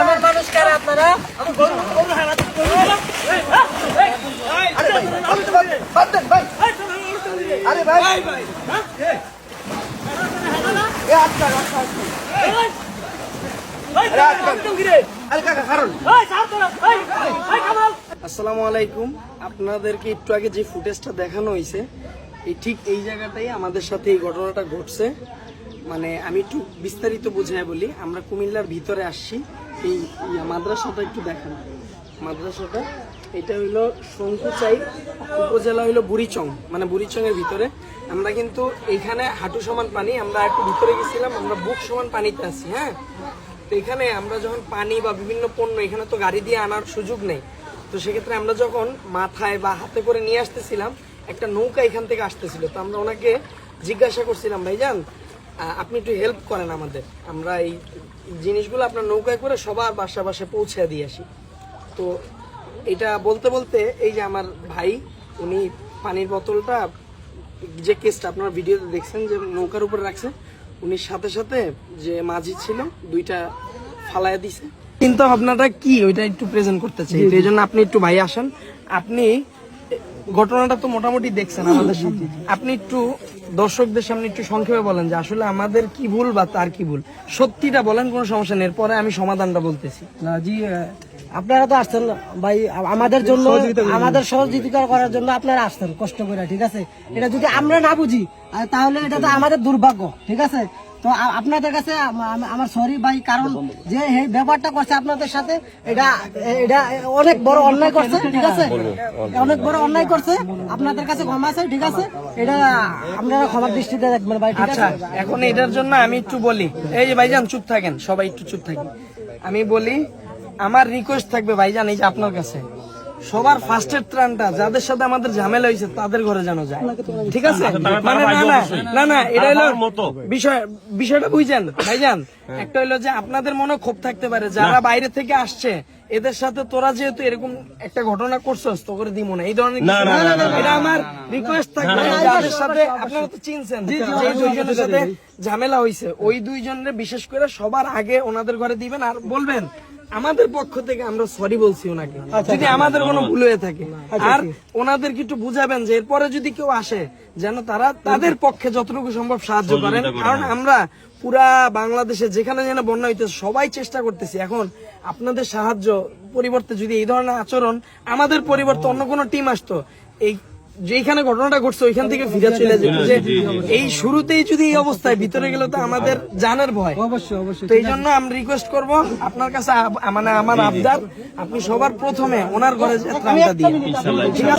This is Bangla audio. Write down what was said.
গ্রামের মানুষ কারা আপনারা? আরে ভাই আসসালামু আলাইকুম। আপনাদেরকে একটু আগে যে ফুটেজটা দেখানো হয়েছে এই ঠিক এই জায়গাটাই আমাদের সাথে এই ঘটনাটা ঘটছে। মানে আমি একটু বিস্তারিত বুঝাই বলি। আমরা কুমিল্লার ভিতরে আসছি। এই মাদ্রাসাটা একটু দেখান। মাদ্রাসাটা, এটা হইল শঙ্কুচাই, উপজেলা হইল বুড়িচং। মানে বুড়িচং এর ভিতরে। আমরা কিন্তু এইখানে হাঁটু সমান পানি, আমরা একটু ভিতরে গেছিলাম, আমরা বুক সমান পানিতে আছি হ্যাঁ? তো এখানে আমরা যখন পানি বা বিভিন্ন পণ্য, এখানে তো গাড়ি দিয়ে আনার সুযোগ নেই। তো সেক্ষেত্রে আমরা যখন মাথায় বা হাতে করে নিয়ে আসতেছিলাম, একটা নৌকা এখান থেকে আসতেছিল। তো আমরা ওনাকে জিজ্ঞাসা করছিলাম, ভাইজান আপনি একটু হেল্প করেন আমাদের। আমরা এই জিনিসগুলো আপনার নৌকায় করে সবার বাসা বাসা পৌঁছে দিয়ে আসি। তো এটা বলতে বলতে এই যে আমার ভাই উনি পানির বোতলটা যে কেসটা আপনারা ভিডিওতে দেখছেন যে নৌকার উপরে রাখছে উনি সাথে সাথে যে মাঝি ছিল দুইটা ফালায় দিছে। চিন্তা ভাবনাটা কি? ওইটা একটু প্রেজেন্ট করতে চাই। এই জন্য আপনি একটু ভাই আসেন। আপনি ঘটনাটা তো মোটামুটি দেখছেন আমাদের সামনে। আপনি একটু দর্শকদের সামনে একটু সংক্ষেপে বলেন যে আসলে আমাদের কি ভুল বা তার কি ভুল? সত্যিটা বলেন কোনো সমস্যা নেই। এরপরে আমি সমাধানটা বলতেছি। না জি আপনারা তো আসছেন ভাই আমাদের জন্য আমাদের সহযোগিতা করার জন্য আপনারা আসছেন কষ্ট করে ঠিক আছে? এটা যদি আমরা না বুঝি তাহলে এটা তো আমাদের দুর্ভাগ্য ঠিক আছে? তো আপনাদের কাছে আম- আম- আমার সরি ভাই, কারণ যে এই ব্যাপারটা করছে আপনাদের সাথে, এটা এটা অনেক বড় অন্যায় করছে, ঠিক আছে? অনেক বড় অন্যায় করছে, আপনাদের কাছে ক্ষমা আছে, ঠিক আছে? এটা আপনারা ক্ষমার দৃষ্টিতে দেখবেন ভাই, ঠিক আচ্ছা আছে এখন এটার জন্য আমি একটু বলি। এই যে ভাইজান, চুপ থাকেন, সবাই একটু চুপ থাকেন। আমি বলি, আমার রিকোয়েস্ট থাকবে ভাইজান, এই যে আপনার কাছে। সবার ফার্স্টের ত্রাণটা যাদের সাথে আমাদের ঝামেলা হয়েছে তাদের ঘরে যেন যায় ঠিক আছে মানে না না না না এটা হলো বিষয় বিষয়টা বুঝছেন ভাইজান একটা হলো যে আপনাদের মনে ক্ষোভ থাকতে পারে যারা বাইরে থেকে আসছে এদের সাথে তোরা যেহেতু এরকম একটা ঘটনা করছস তো করে দিব না এই ধরনের এটা আমার রিকোয়েস্ট থাকবে যাদের সাথে আপনারা তো চিনছেন যে দুইজনের সাথে ঝামেলা হয়েছে ওই দুইজনের বিশেষ করে সবার আগে ওনাদের ঘরে দিবেন আর বলবেন আমাদের পক্ষ থেকে আমরা সরি বলছি ওনাকে। যদি আমাদের কোনো ভুল হয়ে থাকে। আর ওনাদেরকে একটু বুঝাবেন যে এরপরে যদি কেউ আসে যেন তারা তাদের পক্ষে যতটুকু সম্ভব সাহায্য করেন। কারণ আমরা পুরা বাংলাদেশে যেখানে যেন বন্যা হইতেছে সবাই চেষ্টা করতেছি। এখন আপনাদের সাহায্য পরিবর্তে যদি এই ধরনের আচরণ আমাদের পরিবর্তে অন্য কোনো টিম আসতো এই যেখানে ঘটনাটা ঘটছে ওইখান থেকে ফিরে চলে যেত। যে এই শুরুতেই যদি এই অবস্থায় ভিতরে গেলে তো আমাদের জানের ভয়। অবশ্যই অবশ্যই। তো এই জন্য আমি রিকোয়েস্ট করব আপনার কাছে মানে আমার আবদার আপনি সবার প্রথমে ওনার ঘরে যে ত্রাণটা দিয়ে ঠিক আছে?